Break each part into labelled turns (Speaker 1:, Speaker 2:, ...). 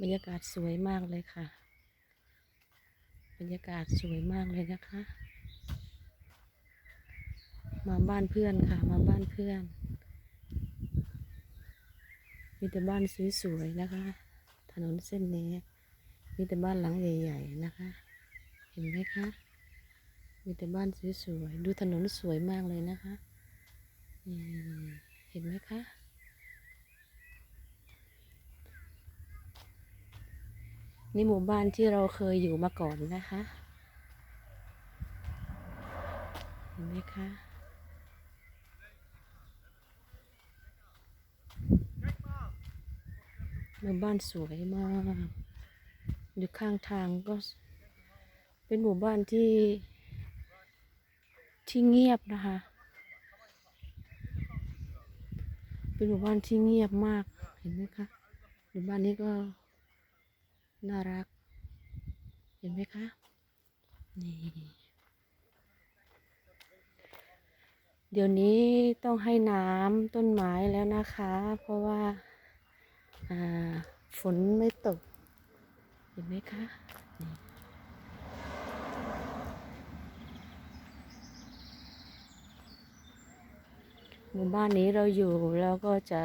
Speaker 1: บรรยากาศสวยมากเลยค่ะ บรรยากาศสวยมากเลยนะคะ มาบ้านเพื่อนค่ะ มาบ้านเพื่อน มีแต่บ้านสวยๆนะคะ ถนนเส้นนี้ มีแต่บ้านหลังใหญ่ ๆ นะคะ เห็นไหมคะ มีแต่บ้านสวยๆ ดูถนนสวยมากเลยนะคะ เห็นไหมคะ นี่หมู่บ้านที่เราเคยอยู่มาก่อนนะคะ เห็นไหมคะหมู่บ้านสวยมาก อยู่ข้างทางก็ เป็นหมู่บ้านที่ ที่เงียบนะคะ เป็นหมู่บ้านที่เงียบมาก เห็นไหมคะ หมู่บ้านนี้ก็ น่ารัก เห็นไหมคะ นี่ เดี๋ยวนี้ต้องให้น้ำต้นไม้แล้วนะคะ เพราะว่าฝนไม่ตก เห็นไหมคะนี่หมู่บ้านนี้เราอยู่แล้วก็จะ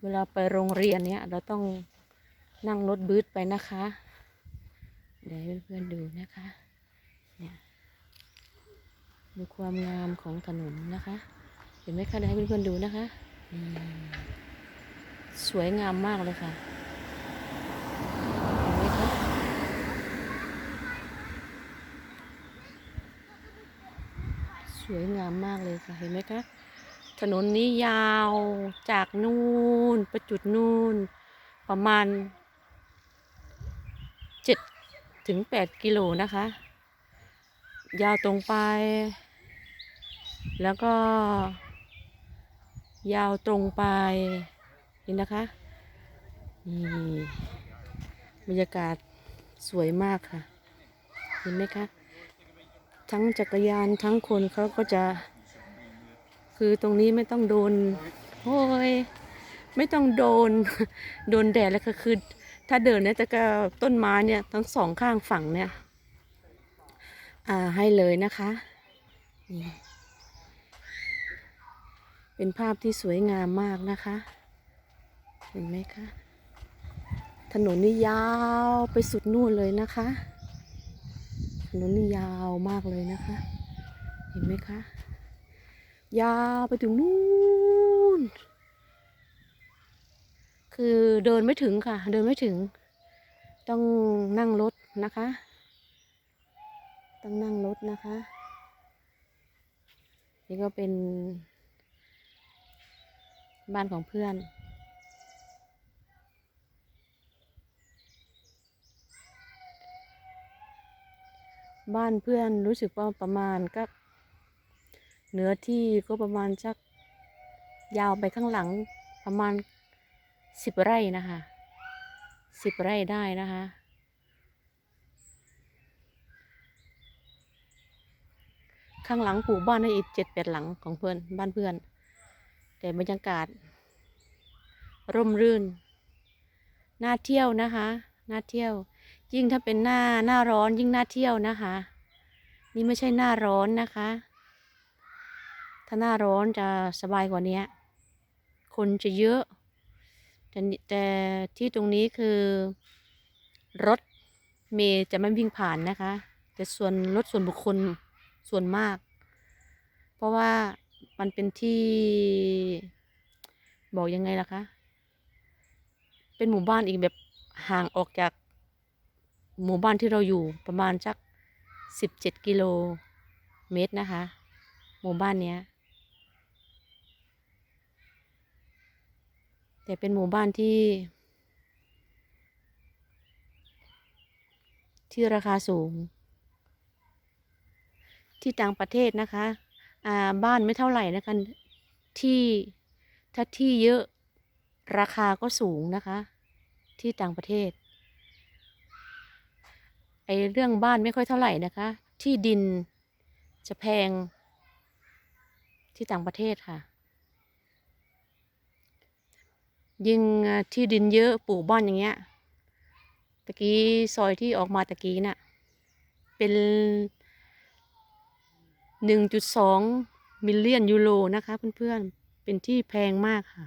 Speaker 1: เวลาไปโรงเรียนเนี้ยเราต้อง นั่งรถบูธไปนะคะ เดี๋ยวเพื่อนๆดูนะคะ เนี่ยดูความงามของถนนนะคะ เห็นไหมคะเดี๋ยวให้เพื่อนๆดูนะคะ สวยงามมากเลยค่ะเห็นไหมคะสวยงามมากเลยค่ะเห็นไหมคะ ถนนนี้ยาวจากนู่นไปจุดนู่น ประมาณ เจ็ดถึงแปดกิโลนะคะ ยาวตรงไป แล้วก็ ยาวตรงไป นี่นะคะนี่บรรยากาศสวยมากค่ะ เห็นไหมคะ ทั้งจักรยานทั้งคนเขาก็จะ คือตรงนี้ไม่ต้องโดนโอ้ยไม่ต้องโดน โดนแดดแล้วก็คือ ถ้าเดินเนี่ยจะก็ต้นไม้เนี่ยทั้งสองข้างฝั่งเนี่ยอ่าให้เลยนะคะนี่เป็นภาพที่สวยงามมากนะคะ เห็นไหมคะ ถนนนี่ยาวไปสุดนู่นเลยนะคะ ถนนนี่ยาวมากเลยนะคะ เห็นไหมคะ ยาวไปถึงนู่น คือเดินไม่ถึงค่ะ เดินไม่ถึง ต้องนั่งรถนะคะ ต้องนั่งรถนะคะ นี่ก็เป็น บ้านของเพื่อนบ้านเพื่อนรู้สึกว่าประมาณก็เนื้อที่ก็ประมาณสักยาวไปข้างหลังประมาณ สิบไร่นะคะสิบไร่ได้นะคะ ข้างหลังปลูกบ้านให้อีกเจ็ดแปดหลังของเพื่อนบ้านเพื่อน แต่บรรยากาศ ร่มรื่น น่าเที่ยวนะคะ น่าเที่ยว ยิ่งถ้าเป็นหน้าหน้าร้อนยิ่งน่าเที่ยวนะคะ นี่ไม่ใช่หน้าร้อนนะคะ ถ้าหน้าร้อนจะสบายกว่านี้คนจะเยอะ แต่แต่ที่ตรงนี้คือ รถเมย์จะไม่วิ่งผ่านนะคะ แต่ส่วนรถส่วนบุคคลส่วนมาก เพราะว่ามันเป็นที่บอกยังไงล่ะคะ เป็นหมู่บ้านอีกแบบห่างออกจากหมู่บ้านที่เราอยู่ประมาณสักสิบเจ็ดกิโลเมตรนะคะ หมู่บ้านเนี้ย แต่เป็นหมู่บ้านที่ ที่ราคาสูง ที่ต่างประเทศนะคะอ่าบ้านไม่เท่าไหร่นะคะที่ถ้าที่เยอะราคาก็สูงนะคะ ที่ต่างประเทศไอเรื่องบ้านไม่ค่อยเท่าไหร่นะคะ ที่ดินจะแพงที่ต่างประเทศค่ะ ยิ่งที่ดินเยอะปลูกบ้านอย่างเงี้ยตะกี้ซอยที่ออกมาตะกี้น่ะ เป็นหนึ่งจุดสองมิลเลียนยูโรนะคะเพื่อนๆ เป็นที่แพงมากค่ะ